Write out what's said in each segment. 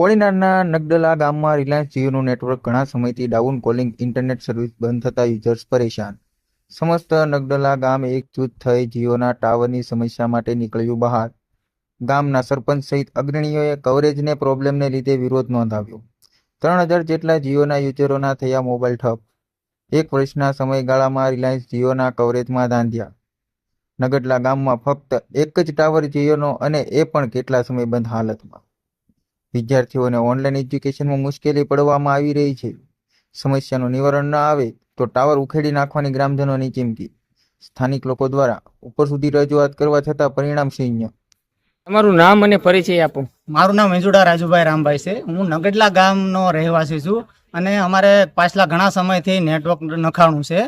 કોડીનારના નગડલા ગામમાં Reliance જીઓનું network ઘણા સમયથી ડાઉન કોલિંગ ઇન્ટરનેટ સર્વિસ બંધ થતા યુઝર્સ પરેશાન. સમસ્ત નગડલા ગામ એકજૂથ થઈ જીઓના ટાવરની સમસ્યા માટે નીકળ્યું બહાર. ગામના સરપંચ સહિત અગ્રણીઓએ કવરેજને પ્રોબ્લેમને લીધે વિરોધ નોંધાવ્યો. ત્રણ હજાર જેટલા જીઓના યુઝરોના થયા મોબાઈલ ઠપ. એક વર્ષના સમયગાળામાં રિલાયન્સ જીઓના કવરેજમાં ધાંધ્યા. નગડલા ગામમાં ફક્ત એક જ ટાવર જીઓનો અને એ પણ કેટલા સમય બંધ હાલતમાં. વિદ્યાર્થીઓને ઓનલાઈન એજ્યુકેશનમાં મુશ્કેલી પડવામાં આવી રહી છે. સમસ્યાનું નિવારણ ન આવે તો ટાવર ઉખેડી નાખવાની ગ્રામજનોની ચીમકી. સ્થાનિક લોકો દ્વારા ઉપર સુધી રજૂઆત કરવા છતાં પરિણામ શૂન્ય. તમારું નામ અને પરિચય આપો. મારું નામ મેજુડા રાજુભાઈ રામભાઈ છે. હું નગડલા ગામનો રહેવાસી છું અને અમારે પાછલા ઘણા સમયથી નેટવર્ક નખાણું છે.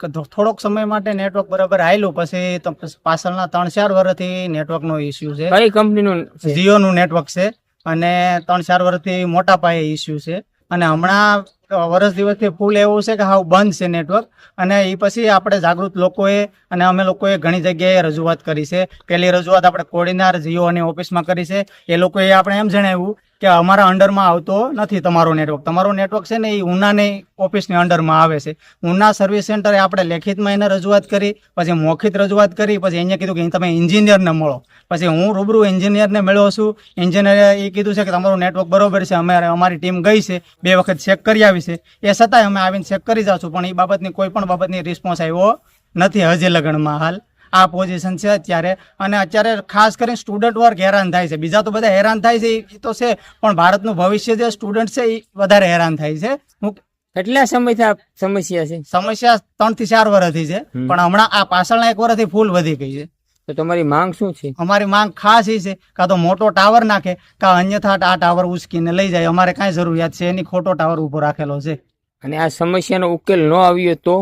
કે થોડોક સમય માટે નેટવર્ક બરાબર આવેલું પછી પાછળના ત્રણ ચાર વર્ષથી નેટવર્કનો ઇસ્યુ છે. કઈ કંપનીનું જીઓનું નેટવર્ક છે. અને ત્રણ ચાર વર્ષથી મોટા પાયે ઇસ્યુ છે. અને હમણાં વર્ષ દિવસથી ફૂલ એવું છે કે હાવ બંધ છે નેટવર્ક અને એ પછી આપણે જાગૃત લોકોએ અને અમે લોકોએ ઘણી જગ્યાએ રજૂઆત કરી છે. પહેલી રજૂઆત આપણે કોડીનાર જીઓની ઓફિસમાં કરી છે. એ લોકોએ આપણે એમ જણાવ્યું કે અમારા અંડરમાં આવતો નથી તમારો નેટવર્ક તમારો નેટવર્ક છે ને એ ઉનાની ઓફિસની અંડરમાં આવે છે. ઉના સર્વિસ સેન્ટરે આપણે લેખિતમાં એને રજૂઆત કરી, પછી મૌખિત રજૂઆત કરી, પછી એને કીધું કે તમે એન્જિનિયરને મળો. પછી હું રૂબરૂ એન્જિનિયરને મળ્યો છું. એન્જિનિયરે એ કીધું છે કે તમારું નેટવર્ક બરોબર છે અમે અમારી ટીમ ગઈ છે, બે વખત ચેક કરી આવી છે. એ છતાંય અમે આવીને ચેક કરી જાશું, પણ એ બાબતની કોઈ પણ બાબતની રિસ્પોન્સ આવ્યો નથી હજી લગનમાં હાલ. આ પોઝિશન છે અત્યારે. અને અત્યારે ખાસ કરીને સ્ટુડન્ટ વર્ગ હેરાન થાય છે. બીજા તો બધા હેરાન થાય છે એ તો છે પણ ભારતનું ભવિષ્ય જે સ્ટુડન્ટ છે એ વધારે હેરાન થાય છે. હું કેટલા સમયથી સમસ્યા છે? સમસ્યા ત્રણથી ચાર વર્ષથી છે. પણ હમણાં આ પાછળના એક વર્ષથી ફૂલ વધી ગઈ છે. તો તમારી માંગ શું છે? અમારી માંગ ખાસ એ છે કાં તો મોટો ટાવર નાખે કાં અન્યથા આ ટાવર ઉચકીને લઈ જાય. અમારે કાંઈ જરૂરિયાત છે એની ખોટો ટાવર ઊભો રાખેલો છે. અને આ સમસ્યાનો ઉકેલ ન આવ્યો તો?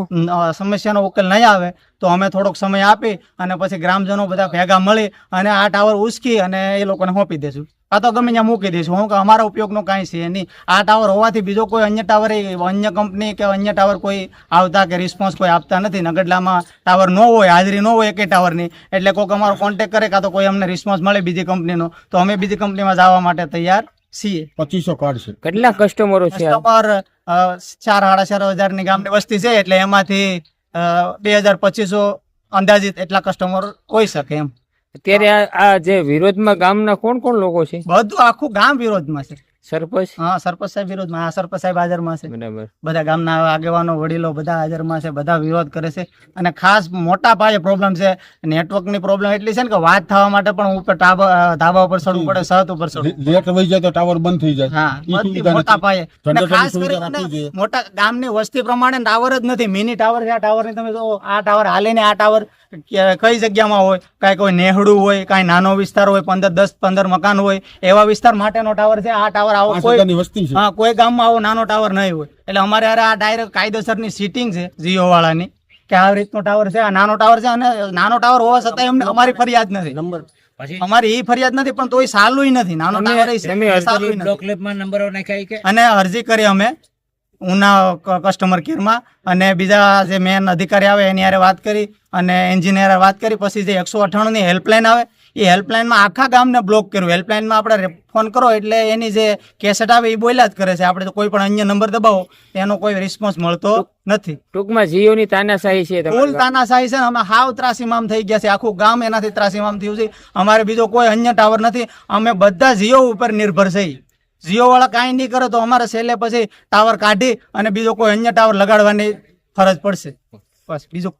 સમસ્યાનો ઉકેલ નહીં આવે તો અમે થોડોક સમય આપી અને પછી ગ્રામજનો બધા ભેગા મળી અને આ ટાવર ઉસકી અને એ લોકોને સોંપી દેશું. કાં તો ગમે ત્યાં મૂકી દઈશું હું કે અમારા ઉપયોગનો કાંઈ છે નહીં. આ ટાવર હોવાથી બીજો કોઈ અન્ય ટાવર અન્ય કંપની કે અન્ય ટાવર કોઈ આવતા કે રિસ્પોન્સ કોઈ આપતા નથી. નગડલામાં ટાવર ન હોય, હાજરી ન હોય એકે ટાવરની. એટલે કોઈક અમારો કોન્ટેક કરે કાં તો કોઈ અમને રિસ્પોન્સ મળે બીજી કંપનીનો. તો અમે બીજી કંપનીમાં જવા માટે તૈયાર છીએ પચીસો કાર્ડ છે. કેટલા કસ્ટમરો છે? કસ્ટમર અ, ચાર સાડા ચાર હજારની ગામની વસ્તી છે એટલે એમાંથી બે હજાર પચીસો અંદાજિત એટલા કસ્ટમર હોઈ શકે એમ. અત્યારે આ આ જે વિરોધમાં ગામના કોણ કોણ લોકો છે? બધું આખું ગામ વિરોધમાં છે. સરપંચ? હા સરપંચ સાહેબ વિરોધમાં. હા સરપંચ સાહેબ હાજરમાં છે. બરાબર. બધા ગામના આગેવાનો વડીલો બધા હાજરમાં છે બધા વિરોધ કરે છે. અને ખાસ મોટા પાયે પ્રોબ્લેમ છે નેટવર્કની પ્રોબ્લેમ એટલી છે ને કે વાત થવા માટે પણ ઉપર ધાબા ઉપર ચડવું પડે સહત ઉપર ચડવું લેટ વહી જાય તો ટાવર બંધ થઈ જાય. હા મોટા પાયે. અને ખાસ કરીને મોટા ગામની વસ્તી પ્રમાણે ટાવર જ નથી. મિની ટાવર છે આ ટાવર તમે જો આ ટાવર હાલે ને આ ટાવર કઈ જગ્યામાં હોય? કાંઈ કોઈ નેહડું હોય કાંઈ નાનો વિસ્તાર હોય પંદર દસ પંદર મકાન હોય એવા વિસ્તાર માટેનો ટાવર છે. આ ટાવર આવો કોઈ વસ્તી છે. હા કોઈ ગામમાં આવો નાનો ટાવર નહીં હોય. એટલે અમારે અરે આ ડાયરેક્ટ કાયદેસરની સીટિંગ છે જીઓ વાળાની કે આ રીતનો ટાવર છે આ નાનો ટાવર છે અને નાનો ટાવર હોવા છતાં એમને અમારી ફરિયાદ નથી. અમારી એ ફરિયાદ નથી પણ તોય સાલું નથી. નાનો ટાવર નંબરો નાખ્યા કે? અને અરજી કરી અમે ઉના કસ્ટમર કેરમાં અને બીજા જે મેન અધિકારી આવે એની હારે વાત કરી અને એન્જિનિયર વાત કરી પછી જે એકસો અઠ્ઠાણુંની હેલ્પલાઇન આવે એ હેલ્પલાઇનમાં આખા ગામને બ્લોક કર્યું. હેલ્પલાઇનમાં આપણે ફોન કરો એટલે એની જે કેસેટ આવે એ બોલ્યા જ કરે છે. આપણે તો કોઈ પણ અન્ય નંબર દબાવો એનો કોઈ રિસ્પોન્સ મળતો નથી. ટૂંકમાં જીઓની તાનાશાહી છે ફૂલ તાનાશાહી છે અમે હાવ ત્રાસીમામ થઈ ગયા છે. આખું ગામ એનાથી ત્રાસીમામ થયું છે. અમારે બીજો કોઈ અન્ય ટાવર નથી. અમે બધા જીઓ ઉપર નિર્ભર છે. જીઓ વાળા કાંઈ નહીં કરે તો અમારે છેલ્લે પછી ટાવર કાઢી અને બીજો કોઈ અન્ય ટાવર લગાડવાની ફરજ પડશે. બસ બીજું